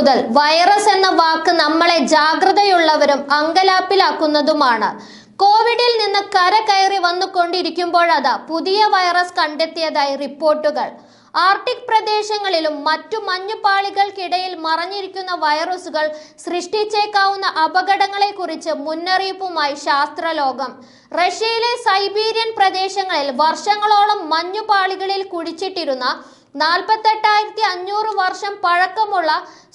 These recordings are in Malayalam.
മുതൽ വൈറസ് എന്ന വാക്ക് നമ്മളെ ജാഗ്രതയുള്ളവരും അങ്കലാപ്പിലാക്കുന്നതുമാണ്. കോവിഡിൽ നിന്ന് കര കയറി വന്നുകൊണ്ടിരിക്കുമ്പോഴതാ പുതിയ വൈറസ് കണ്ടെത്തിയതായി റിപ്പോർട്ടുകൾ. ആർട്ടിക് പ്രദേശങ്ങളിലും മറ്റു മഞ്ഞുപാളികൾക്കിടയിൽ മറഞ്ഞിരിക്കുന്ന വൈറസുകൾ സൃഷ്ടിച്ചേക്കാവുന്ന അപകടങ്ങളെക്കുറിച്ച് മുന്നറിയിപ്പുമായി ശാസ്ത്രലോകം. റഷ്യയിലെ സൈബീരിയൻ പ്രദേശങ്ങളിൽ വർഷങ്ങളോളം മഞ്ഞുപാളികളിൽ കുടിച്ചിട്ടിരുന്ന നാൽപ്പത്തെട്ടായിരത്തി അഞ്ഞൂറ് വർഷം പഴക്കമുള്ള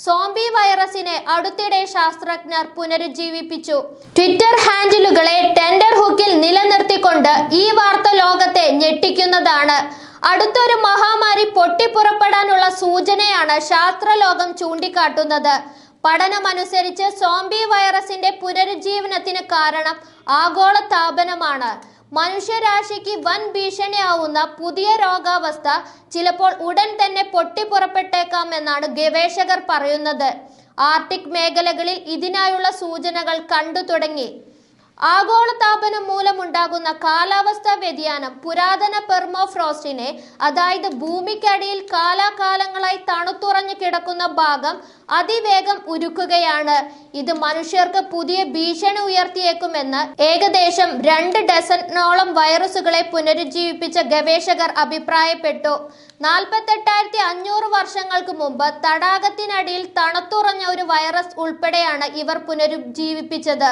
സോംബി വൈറസിനെ അടുത്തിടെ ശാസ്ത്രജ്ഞർ പുനരുജ്ജീവിപ്പിച്ചു. ട്വിറ്റർ ഹാൻഡിലുകളെ ടെൻഡർ ഹുക്കിൽ നിലനിർത്തിക്കൊണ്ട് ഈ വാർത്ത ലോകത്തെ ഞെട്ടിക്കുന്നതാണ്. അടുത്തൊരു മഹാമാരി പൊട്ടിപ്പുറപ്പെടാനുള്ള സൂചനയാണ് ശാസ്ത്രലോകം ചൂണ്ടിക്കാട്ടുന്നത്. പഠനമനുസരിച്ച് സോംബി വൈറസിന്റെ പുനരുജ്ജീവനത്തിന് കാരണം ആഗോള താപനമാണ് മനുഷ്യരാശിക്ക് വൻ ഭീഷണിയാവുന്ന പുതിയ രോഗാവസ്ഥ ചിലപ്പോൾ ഉടൻ തന്നെ പൊട്ടിപ്പുറപ്പെട്ടേക്കാമെന്നാണ് ഗവേഷകർ പറയുന്നത്. ആർട്ടിക് മേഖലകളിൽ ഇതിനായുള്ള സൂചനകൾ കണ്ടു തുടങ്ങി. ആഗോളതാപനം മൂലമുണ്ടാകുന്ന കാലാവസ്ഥാ വ്യതിയാനം പുരാതന പെർമോഫ്രോസ്റ്റിനെ അതായത് ഭൂമിക്കടിയിൽ കാലാകാലങ്ങളായി തണുത്തുറഞ്ഞു കിടക്കുന്ന ഭാഗം അതിവേഗം ഉരുക്കുകയാണ്. ഇത് മനുഷ്യർക്ക് പുതിയ ഭീഷണി ഉയർത്തിയേക്കുമെന്ന് ഏകദേശം രണ്ട് ഡസനോളം വൈറസുകളെ പുനരുജ്ജീവിപ്പിച്ച ഗവേഷകർ അഭിപ്രായപ്പെട്ടു. നാൽപ്പത്തെട്ടായിരത്തി അഞ്ഞൂറ് വർഷങ്ങൾക്ക് മുമ്പ് തടാകത്തിനടിയിൽ തണുത്തുറഞ്ഞ ഒരു വൈറസ് ഉൾപ്പെടെയാണ് ഇവർ പുനരുജ്ജീവിപ്പിച്ചത്.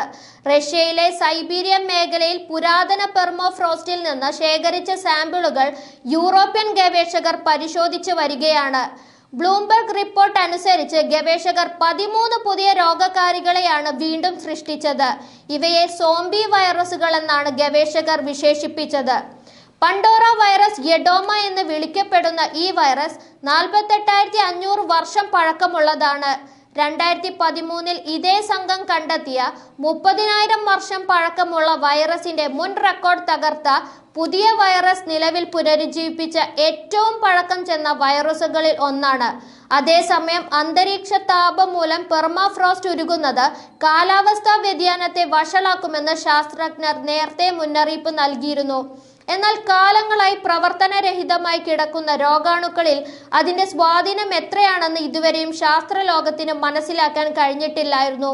റഷ്യയിലെ സൈബീരിയൻ മേഖലയിൽ പുരാതന പെർമോഫ്രോസ്റ്റിൽ നിന്ന് ശേഖരിച്ച സാമ്പിളുകൾ യൂറോപ്യൻ ഗവേഷകർ പരിശോധിച്ചു വരികയാണ്. ബ്ലൂംബർഗ് റിപ്പോർട്ട് അനുസരിച്ച് ഗവേഷകർ പതിമൂന്ന് പുതിയ രോഗകാരികളെയാണ് വീണ്ടും സൃഷ്ടിച്ചത്. ഇവയെ സോംബി വൈറസുകൾ എന്നാണ് ഗവേഷകർ വിശേഷിപ്പിച്ചത്. പണ്ടോറ വൈറസ് യഡോമ എന്ന് വിളിക്കപ്പെടുന്ന ഈ വൈറസ് നാൽപ്പത്തെട്ടായിരത്തി അഞ്ഞൂറ് വർഷം പഴക്കമുള്ളതാണ്. രണ്ടായിരത്തി പതിമൂന്നിൽ ഇതേ സംഘം കണ്ടെത്തിയ മുപ്പതിനായിരം വർഷം പഴക്കമുള്ള വൈറസിന്റെ മുൻ റെക്കോർഡ് തകർത്ത പുതിയ വൈറസ് നിലവിൽ പുനരുജ്ജീവിപ്പിച്ച ഏറ്റവും പഴക്കം ചെന്ന വൈറസുകളിൽ ഒന്നാണ്. അതേസമയം അന്തരീക്ഷ താപം മൂലം പെർമാഫ്രോസ്റ്റ് ഉരുകുന്നത് കാലാവസ്ഥാ വ്യതിയാനത്തെ വഷളാക്കുമെന്ന് ശാസ്ത്രജ്ഞർ നേരത്തെ മുന്നറിയിപ്പ് നൽകിയിരുന്നു. എന്നാൽ കാലങ്ങളായി പ്രവർത്തനരഹിതമായി കിടക്കുന്ന രോഗാണുക്കളിൽ അതിന്റെ സ്വാധീനം എത്രയാണെന്ന് ഇതുവരെയും ശാസ്ത്രലോകത്തിന് മനസ്സിലാക്കാൻ കഴിഞ്ഞിട്ടില്ലായിരുന്നു.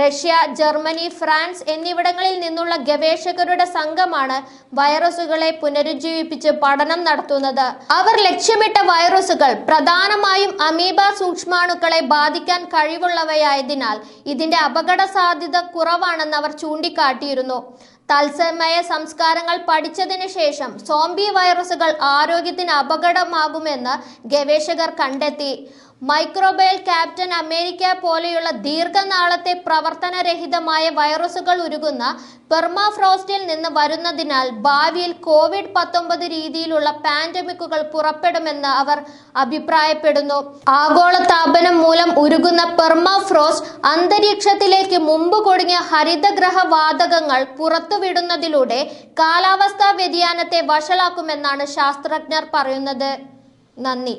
റഷ്യ ജർമ്മനി ഫ്രാൻസ് എന്നിവിടങ്ങളിൽ നിന്നുള്ള ഗവേഷകരുടെ സംഘമാണ് വൈറസുകളെ പുനരുജ്ജീവിപ്പിച്ച് പഠനം നടത്തുന്നത്. അവർ ലക്ഷ്യമിട്ട വൈറസുകൾ പ്രധാനമായും അമീബ സൂക്ഷ്മാണുക്കളെ ബാധിക്കാൻ കഴിവുള്ളവയായതിനാൽ ഇതിന്റെ അപകട സാധ്യത കുറവാണെന്ന് അവർ ചൂണ്ടിക്കാട്ടിയിരുന്നു. തത്സമയ സംസ്കാരങ്ങൾ പഠിച്ചതിന് ശേഷം സോംബി വൈറസുകൾ ആരോഗ്യത്തിന് അപകടമാകുമെന്ന് ഗവേഷകർ കണ്ടെത്തി. മൈക്രോബയൽ ക്യാപ്റ്റൻ അമേരിക്ക പോലെയുള്ള ദീർഘനാളത്തെ പ്രവർത്തനരഹിതമായ വൈറസുകൾ ഉരുകുന്ന പെർമാഫ്രോസ്റ്റിൽ നിന്ന് വരുന്നതിനാൽ ഭാവിയിൽ കോവിഡ് പത്തൊമ്പത് രീതിയിലുള്ള പാൻഡമിക്കുകൾ പുറപ്പെടുമെന്ന് അവർ അഭിപ്രായപ്പെടുന്നു. ആഗോള താപനം മൂലം ഉരുകുന്ന പെർമാഫ്രോസ്റ്റ് അന്തരീക്ഷത്തിലേക്ക് മുമ്പ് കുടുങ്ങിയ ഹരിതഗ്രഹ വാതകങ്ങൾ പുറത്തുവിടുന്നതിലൂടെ കാലാവസ്ഥാ വ്യതിയാനത്തെ വഷളാക്കുമെന്നാണ് ശാസ്ത്രജ്ഞർ പറയുന്നത്. നന്ദി.